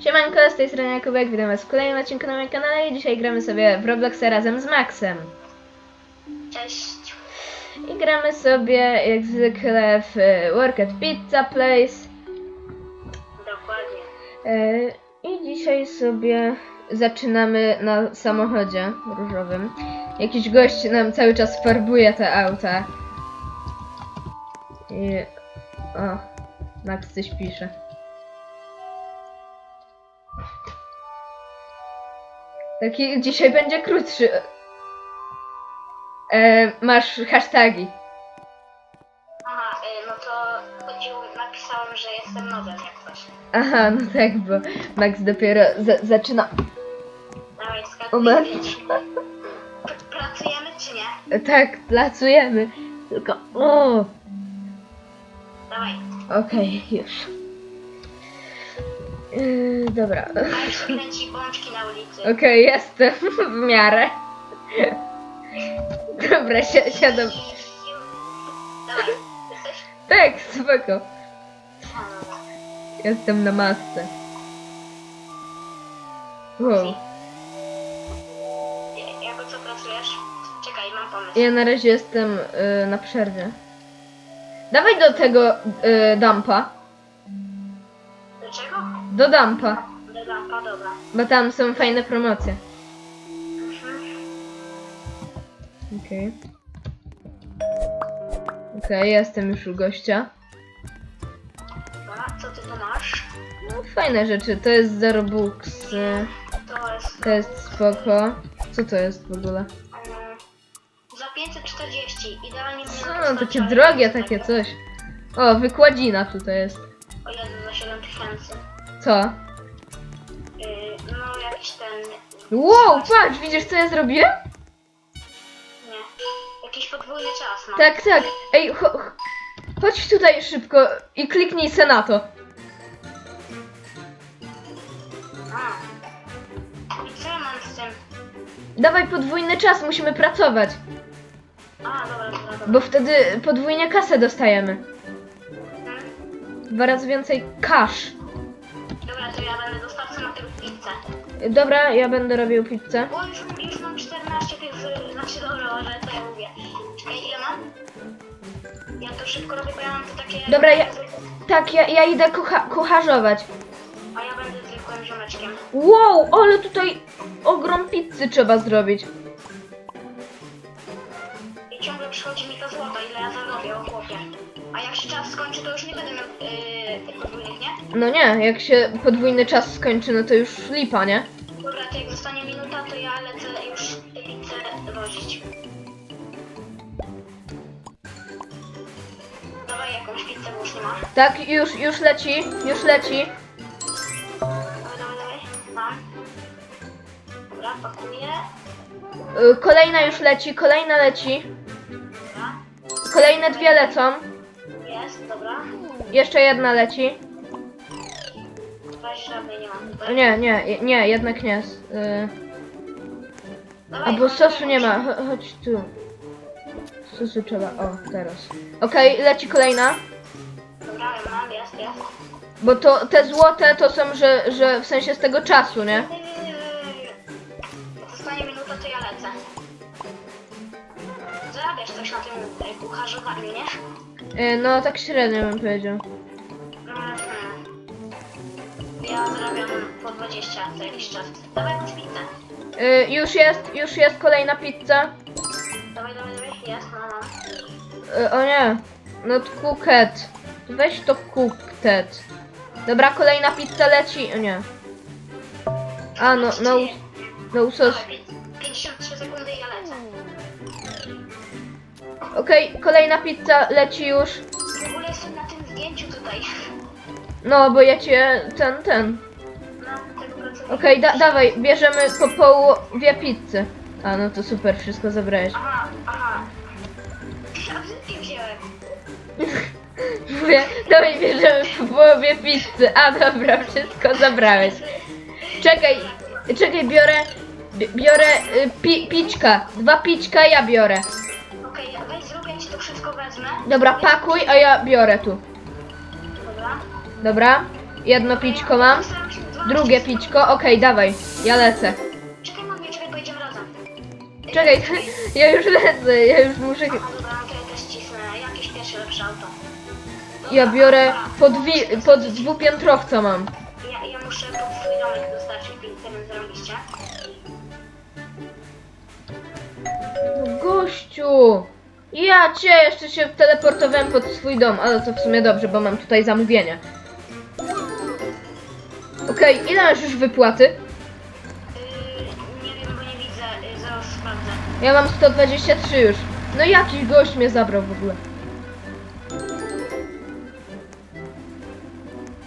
Siemanko, z tej strony Jakubek, witam was w kolejnym odcinku na moim kanale i dzisiaj gramy sobie w Robloxa razem z Maxem. Cześć. I gramy sobie jak zwykle w e, Work at Pizza Place. Dokładnie. E, I dzisiaj sobie zaczynamy na samochodzie różowym. Jakiś gość nam cały czas farbuje te auta. I... O, Max coś pisze. Taki dzisiaj będzie krótszy. E, masz hashtagi. Aha, y, no to chodziło, napisałem, że jestem nowym jak coś. Aha, no tak, bo Max dopiero za zaczyna. Dawaj, Moment. skakuj. Pr- Pracujemy czy nie? Tak, pracujemy. Tylko. O! Dawaj. Okej, już. Yy, dobra. Już kręci bączki na ulicy. Okej, jestem w miarę. Dobra, si siadam. Dawaj, jesteś? Tak, spoko. A. Jestem na masce. Wow. Ja- Jako co pracujesz? Czekaj, mam pomysł. Ja na razie jestem y, na przerwie. Dawaj do tego y, dumpa. Dlaczego? Do dumpa. Do lampa, dobra. Bo tam są fajne promocje. Mhm. Okej. Okej, jestem już u gościa. Dobra, co ty tu masz? No, fajne rzeczy. To jest Zero Books. y, To jest... To jest spoko. Co to jest w ogóle? mm, Za 540, idealnie mnie No, wystarcza, takie ale drogie, takie coś. O, wykładzina tutaj jest. O Jezu, za 7000. Co? Yy, no jakiś ten... Wow, patrz, widzisz co ja zrobiłem? Nie. Jakiś podwójny czas mam. Tak, tak. Ej, cho ch- chodź tutaj szybko i kliknij se na to. A. I co ja mam z tym? Dawaj podwójny czas, musimy pracować. A, dobra, dobra, dobra. Bo wtedy podwójnie kasę dostajemy. Mhm. Dwa razy więcej cash. Dobra, to ja będę dostawcą na tę pizzę. Dobra, ja będę robił pizzę. O, już, już mam 14 tych, z- znaczy dobra, ale to ja mówię. Czekaj, ile mam? Ja to szybko robię, bo ja mam to takie... Dobra, ja- Tak, ja, ja idę kucha kucharzować. A ja będę zwykłym ziomeczkiem. Wow, ale tutaj ogrom pizzy trzeba zrobić. I ciągle przychodzi mi to złoto, ile ja zarobię, o chłopie. A jak się czas skończy, to już nie będę miał yy, tych podwójnych, nie? No nie, jak się podwójny czas skończy, no to już lipa, nie? Dobra, to jak zostanie minuta, to ja lecę już pizzę wozić. Dawaj jakąś pizzę, bo już nie ma. Tak, już, już leci, już leci. Dawaj, dawaj, dawaj. Mam. Dobra, pakuję. Y, Kolejna już leci, kolejna leci. Dobra. Kolejne dwie lecą. Jest, dobra. Jeszcze jedna leci. Weź żadnej nie mam tutaj. Nie, nie, nie, jednak nie. Y, Dawaj, A bo mam sosu nie ma, Cho- chodź tu. Sosu trzeba, o, teraz. Okej, leci kolejna. Dobra, ja mam, jest, jest. Bo to te złote to są, że, że w sensie z tego czasu, nie? Jak tym e, kucharzowaniu, nie? Y, No tak średnio bym powiedział. Mhm. Ja zarabiam po 20 co jakiś czas. Dawaj jakąś pizzę. Y, Już jest, już jest kolejna pizza. Dawaj, dawaj, dawaj. Jest, no, no. Y, O nie, not cooked. Weź to cooked. Dobra, kolejna pizza leci. O nie. A no, no, no sos. Dawaj, pi- 53 Okej, kolejna pizza leci już. W ogóle jestem na tym zdjęciu tutaj. No, bo ja cię ten, ten. No, tego pracownika. Okej, da, dawaj, bierzemy po połowie pizzy. A no to super, wszystko zabrałeś. Aha, aha. A wszystkie wziąłem. Mówię, dawaj, bierzemy po połowie pizzy. A dobra, wszystko zabrałeś. Czekaj, czekaj, biorę, bi- biorę y, pi, pićka. Dwa pićka ja biorę. Dobra, pakuj, a ja biorę tu. Dobra. Dobra, jedno pićko mam. Drugie pićko, okej, dawaj, ja lecę. Czekaj na mnie, czekaj, pojedziemy razem. Czekaj, ja już lecę, ja już muszę... Aha, dobra, ja też cisnę. Jakieś pierwsze lepsze auto. Dobra, Ja biorę dobra. pod, wi- pod dwupiętrowca mam. Ja, ja muszę pod swój domek dostarczyć ten zrobiście. No gościu! Ja cię jeszcze się teleportowałem pod swój dom, ale to w sumie dobrze, bo mam tutaj zamówienie. Okej, ile masz już wypłaty? Nie wiem, bo nie widzę, yy, zaraz sprawdzę. Ja mam 123 już. No jakiś gość mnie zabrał w ogóle.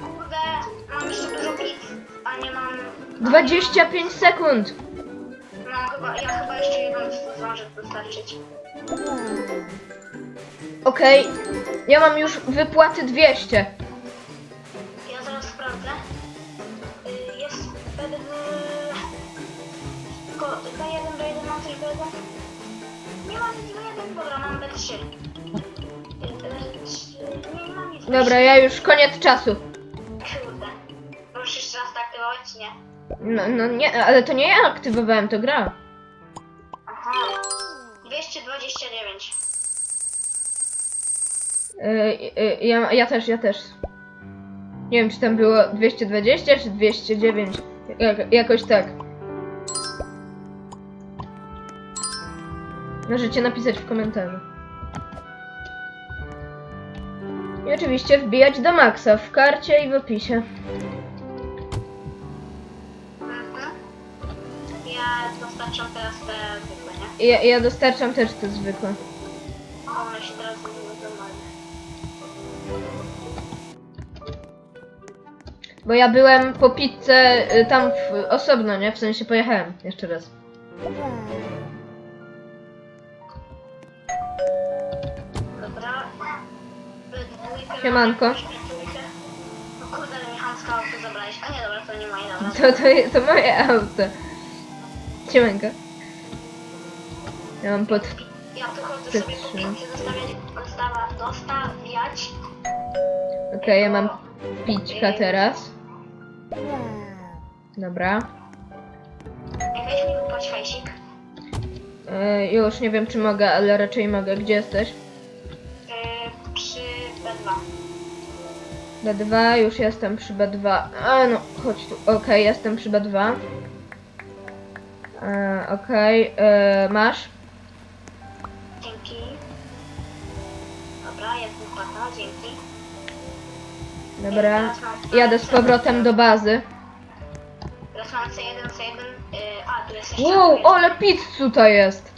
Kurde, mam jeszcze dużo pizz, a nie mam... 25 sekund! No chyba, ja chyba jeszcze jedną zdążę dostarczyć. Okej, ja mam już wypłaty 200. Ja zaraz sprawdzę. Yy, jest B2... Tylko B1, B1, mam coś B1? Nie mam nic B1, dobra, mam B3. Yy, B3, nie, mam nic Dobra, ja już koniec czasu. Kurde. Możesz jeszcze raz tak aktywować, czy nie? No, no nie, ale to nie ja aktywowałem, to gra. Ja, ja też, ja też. Nie wiem, czy tam było 220 czy 209. Jak, jakoś tak. Możecie napisać w komentarzu. I oczywiście wbijać do maksa w karcie i w opisie. Mhm. Ja dostarczam teraz te zwykłe, nie? Ja, ja dostarczam też te zwykłe. A one się teraz Bo ja byłem po pizzę y, tam w, osobno, nie? W sensie pojechałem jeszcze raz. Dobra. Siemanko. No kurde, ale mi chamska auto zabrałeś. A nie, dobra, to nie moje, dobra. To, to, je- to moje auto. Siemanko. Ja mam pod... Ja tu chodzę sobie po pizzę dostawiać, dostawa, dostawiać. Okej, ja mam pićka teraz. Dobra. Jak weź mi wypłać hajsik. E, już nie wiem czy mogę, ale raczej mogę. Gdzie jesteś? Yy, przy B2. B2, już jestem przy B2. A no, chodź tu. Okej, jestem przy B2. E, Okej, e, masz? Dzięki. Dobra, jest wypłata, dzięki. Dobra. Jadę z powrotem do bazy. Teraz mam C1, C1. Yy, a, tu jest jeszcze. Wow, jest- ale pizz tutaj jest.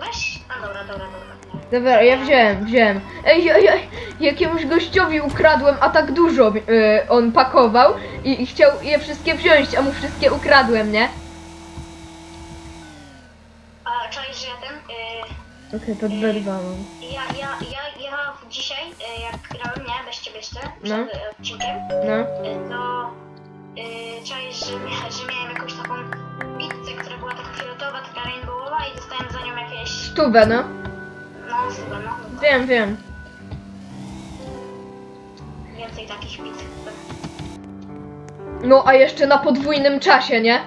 Weź. A dobra, dobra, dobra. Dobra, ja wziąłem, wziąłem. Ej, ja, ja, jakiemuś gościowi ukradłem, a tak dużo y, on pakował i, i chciał je wszystkie wziąć, a mu wszystkie ukradłem, nie? A czaisz, że ja ten. Yy, Okej, pod B2 mam. ja, ja, ja, ja dzisiaj, yy, jak grałem, jeszcze, przed No. odcinkiem, No. yy, to. Yy, czaisz, że, mia, że miałem jakąś taką pizzę, która była taka fioletowa, taka rainbowowa i dostałem za nią jakieś. Stówę, no. No, super, no. no Wiem, wiem. Więcej takich pizz. No, a jeszcze na podwójnym czasie, nie?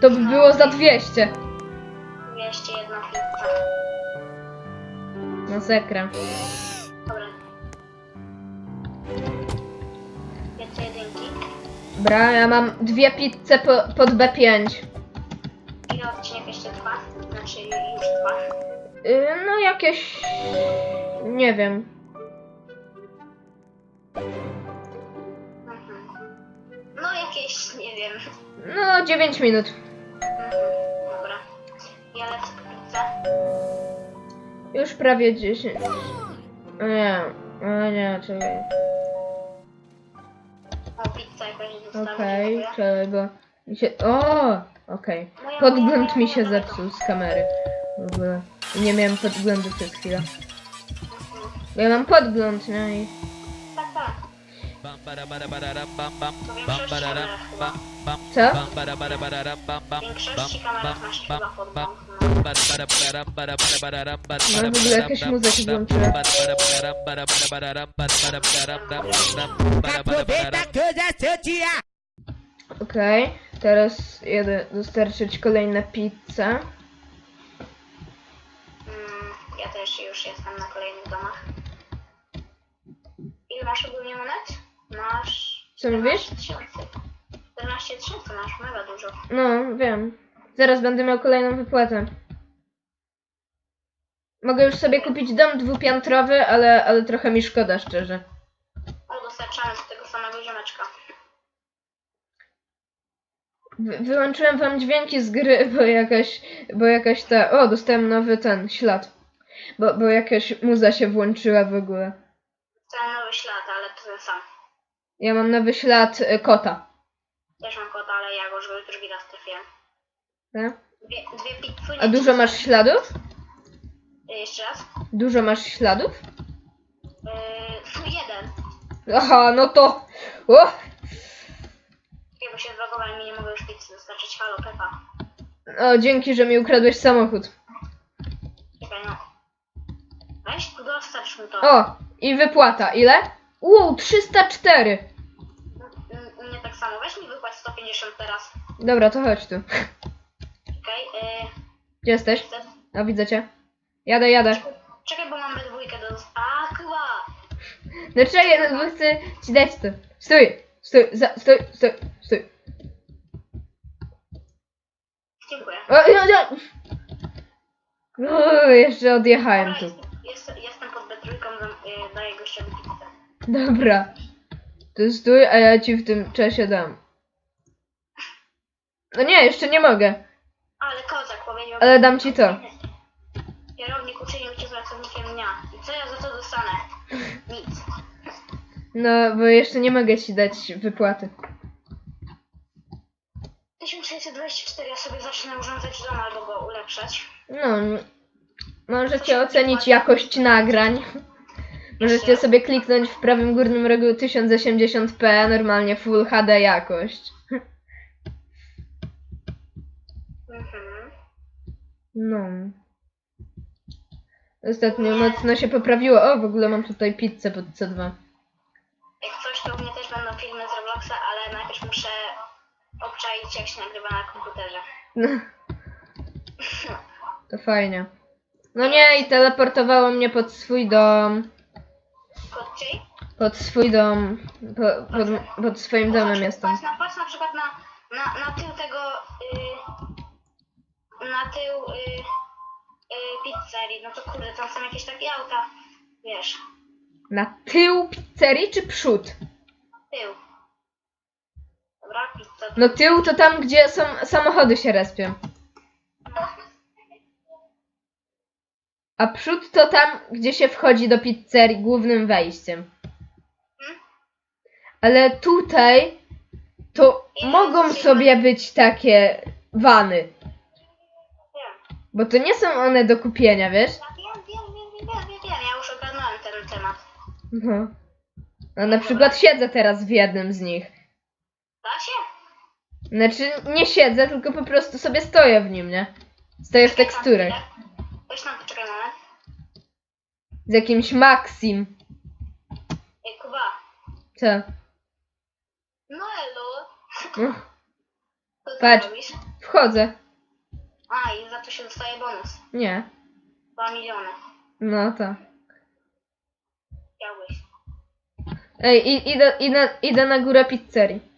To by było za 200. Jeszcze jedna pizza. Dobra. Dobra, ja mam dwie pizze po, pod B5. Ile odcinek jeszcze trwa? Znaczy już trwa. Y, no, jakieś... Nie wiem. Mhm. No jakieś, nie wiem. No, 9 minut. Mhm. Dobra. Ja lecę po pizzę. Już prawie 10. O nie, o nie, czekaj. O, pizza jakaś została. Okej, czekaj, bo mi się... O, okej. Podgląd mi się zepsuł z kamery. W ogóle. Nie miałem podglądu przez chwilę. Mhm. Ja mam podgląd, no i... Tak, tak. Co? No, w ogóle jakieś muzyki włączyłem. Sou tia. Okej, teraz jedę dostarczyć kolejne pizze. Mm, ja też już jestem na kolejnych domach. Ile masz ogólnie monet? Masz... Co mówisz? 14 tysięcy. 14 tysięcy masz, mega dużo. No, wiem. Zaraz będę miał kolejną wypłatę. Mogę już sobie kupić dom dwupiętrowy, ale, ale trochę mi szkoda, szczerze. O, dostarczamy z tego samego ziomeczka. Wy- wyłączyłem wam dźwięki z gry, bo jakaś, bo jakaś ta... O, dostałem nowy ten, ślad. Bo, bo jakaś muza się włączyła w ogóle. Cały nowy ślad, ale to ten sam. Ja mam nowy ślad y, kota. Też mam kota, ale ja go już drugi raz trafiłem. Tak? Dwie, dwie pizzunie. A dużo masz śladów? Y, Jeszcze raz. Dużo masz śladów? Yy, jeden. Aha, no to... O! Ja się i nie mogę już pizzy dostarczyć. Halo, Pepa. o, dzięki, że mi ukradłeś samochód. Czekaj, no. Weź tu dostarcz mu to. O, i wypłata. Ile? Wow, 304. Mm, Nie tak samo. Weź mi wypłać 150 teraz. Dobra, to chodź tu. Okej, yy, Gdzie jesteś? chcę... A, widzę cię. Jadę, jadę. Czekaj, bo mamy dwójkę do... A, chyba! No czekaj, no bo chcę ci dać to. Stój, stój, za, stój, stój, stój. Dziękuję. O, no, no. o, jeszcze odjechałem tu. jest, jest, jestem pod betrójką, yy, daję gościowi pizzę. Dobra. To stój, a ja ci w tym czasie dam. No nie, jeszcze nie mogę, Ale kozak powiedział... ale dam ci to. Kierownik uczynił cię pracownikiem dnia. I co ja za to dostanę? Nic. No, bo jeszcze nie mogę ci dać wypłaty. 1624 ja sobie zacznę urządzać dom albo go ulepszać. No, możecie ocenić jakość nagrań. Możecie sobie kliknąć w prawym górnym rogu 1080p, normalnie Full HD jakość. Mhm. No. Ostatnio mocno się poprawiło. O, w ogóle mam tutaj pizzę pod C2. Obczaić jak się nagrywa na komputerze. No. To fajnie. No nie, i teleportowało mnie pod swój dom. Kod czyj? Pod swój dom. Po, pod, pod swoim domem jestem. Patrz na, patrz na przykład na, na, na tył tego... Y, na tył y, y, pizzerii. No to kurde, tam są jakieś takie auta. Wiesz, Na tył pizzerii czy przód? tył. No tył to tam, gdzie są samochody się respią. A przód to tam, gdzie się wchodzi do pizzerii głównym wejściem. Ale tutaj to mogą sobie być takie wany. Bo to nie są one do kupienia, wiesz? Wiem, wiem, wiem, wiem, wiem. Ja już ogarnąłem ten temat. No. No na przykład siedzę teraz w jednym z nich. Da się? Znaczy nie siedzę, tylko po prostu sobie stoję w nim, nie? Stoję w teksturach. Weź tam, poczekaj moment. Z jakimś Maxim. Ej, Kuba. Co? No elo. Co ty Patrz. robisz? wchodzę. A, i za to się dostaje bonus. Nie. 2 miliony. No to. Chciałbyś. Ej, i, idę, idę, idę na górę pizzerii.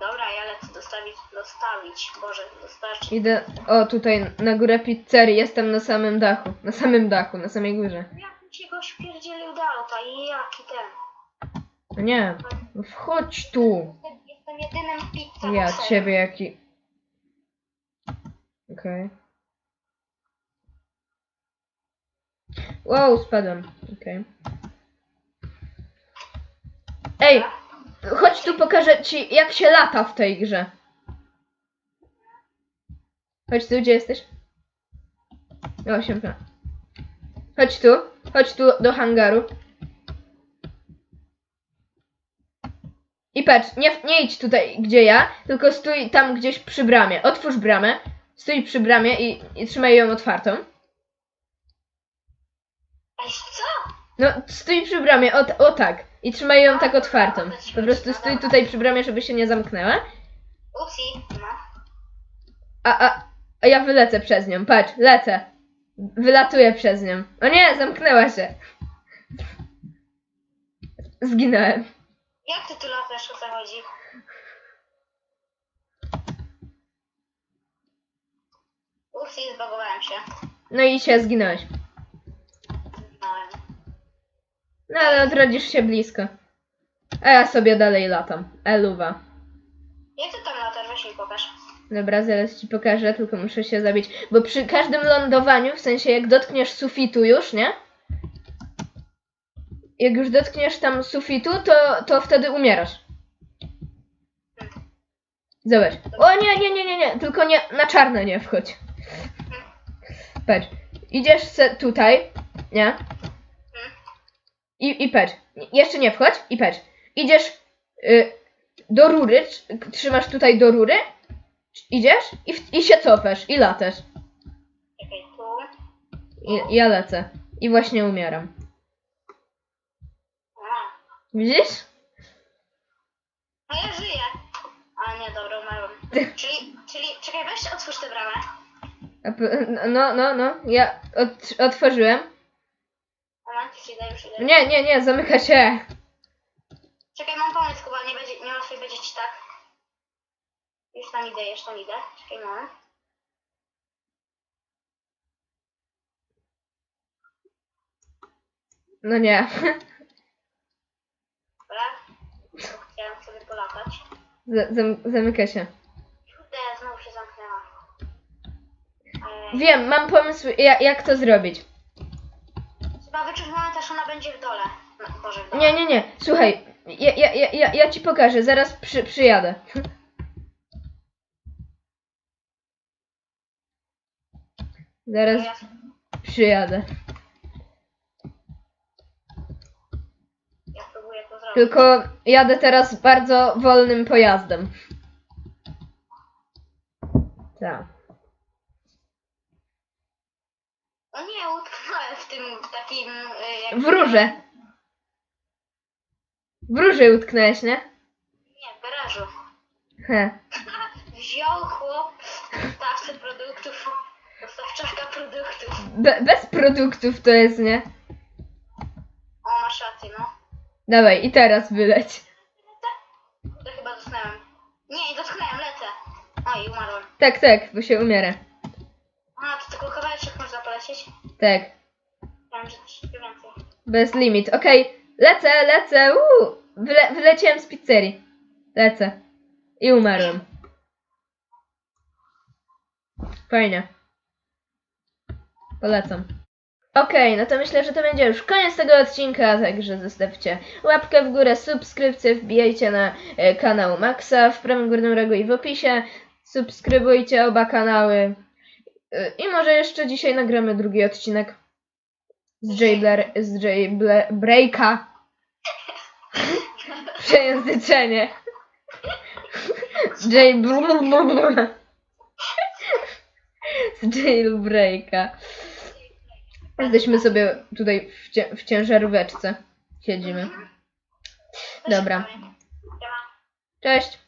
Dobra, ja lecę dostawić, dostawić, Boże, dostarczyć. Idę, o tutaj na górę pizzerii, jestem na samym dachu. Na samym dachu, na samej górze. Jak ci go śpierdzielił do auta i jaki ten. No nie, no wchodź tu. Jestem jedynym pizza Ja ciebie jaki... Okej. Wow, spadłem. Okej. Ej, chodź tu pokażę ci jak się lata w tej grze. Chodź tu, gdzie jesteś? O, siemka. Chodź tu, chodź tu do hangaru. I patrz, nie, nie idź tutaj, gdzie ja, tylko stój tam gdzieś przy bramie. Otwórz bramę, stój przy bramie i, i trzymaj ją otwartą. Co? No, stój przy bramie, o, o tak. I trzymaj ją tak otwartą. Po prostu stój tutaj przy bramie, żeby się nie zamknęła. Upsi, no. A, a, a ja wylecę przez nią. Patrz, lecę. Wylatuję przez nią. O nie, zamknęła się. Zginąłem. Jak ty tu latasz, o co chodzi? Upsi, zbagowałem się. No i się zginąłeś. No ale odrodzisz się blisko. A ja sobie dalej latam. Eluwa. Jak ty tam latasz? Weź mi pokaż. Dobra, zaraz ci pokażę, tylko muszę się zabić. Bo przy każdym lądowaniu, w sensie jak dotkniesz sufitu już, nie? Jak już dotkniesz tam sufitu, to, to wtedy umierasz. Zobacz. O nie, nie, nie, nie, nie, tylko nie, na czarno nie wchodź. Patrz. Idziesz se tutaj, nie? I, i patrz. Jeszcze nie wchodź i patrz. Idziesz y, do rury, tr- trzymasz tutaj do rury, idziesz i, w, i się cofasz i latasz. Czekaj, tu. I, ja lecę. I właśnie umieram. A. Widzisz? No ja żyję. A nie, dobra, umarłem. Czyli, czyli, czekaj, weź otwórz tę bramę. A p- No, no, no. Ja ot, otworzyłem. Moment, już idę, już idę. Nie, nie, nie, zamyka się. Czekaj, mam pomysł, Kuba, nie będzie, nie łatwiej będzie ci tak. Już tam idę, już tam idę. Czekaj, moment. No nie. Dobra. Chciałem sobie polatać. Z, zam, zamyka się. Kurde, znowu się zamknęła. Ej, Wiem, mam pomysł, jak, jak to zrobić. Wyczuć moment, aż ona będzie w dole. No, Boże, w dole. Nie, nie, nie. Słuchaj, ja, ja, ja, ja, ja ci pokażę, zaraz przy, przyjadę. Zaraz Ja, przyjadę. ja próbuję to zrobić. Tylko jadę teraz bardzo wolnym pojazdem. Tak. O nie, utknąłem w tym takim... y, Jak... W rurze. W rurze utknęłeś, nie? Nie, w garażu. He. Wziął chłop dostawcę produktów, dostawczaka produktów. Be, bez produktów to jest, nie? O, masz rację, no. Dawaj, i teraz wyleć. To chyba dotknąłem. Nie, nie dotknąłem, lecę. O, i umarłem. Tak, tak, bo się umiera. A, to tylko kawałeczek można polecieć? Tak. Bez limit. Okej, lecę, lecę. Uuu. Wyle, wyleciałem z pizzerii. Lecę. I umarłem. Fajnie. Polecam. Okej, no to myślę, że to będzie już koniec tego odcinka, także zostawcie łapkę w górę, subskrypcję, wbijajcie na e, kanał Maxa w prawym górnym rogu i w opisie. Subskrybujcie oba kanały. E, I może jeszcze dzisiaj nagramy drugi odcinek z J. Blair, z J. Bla, Breaka. Przejęzyczenie. J. Bl- Z Jailbreaka. Jesteśmy sobie tutaj w, cie, w ciężaróweczce. Siedzimy. Dobra. Siema. Cześć.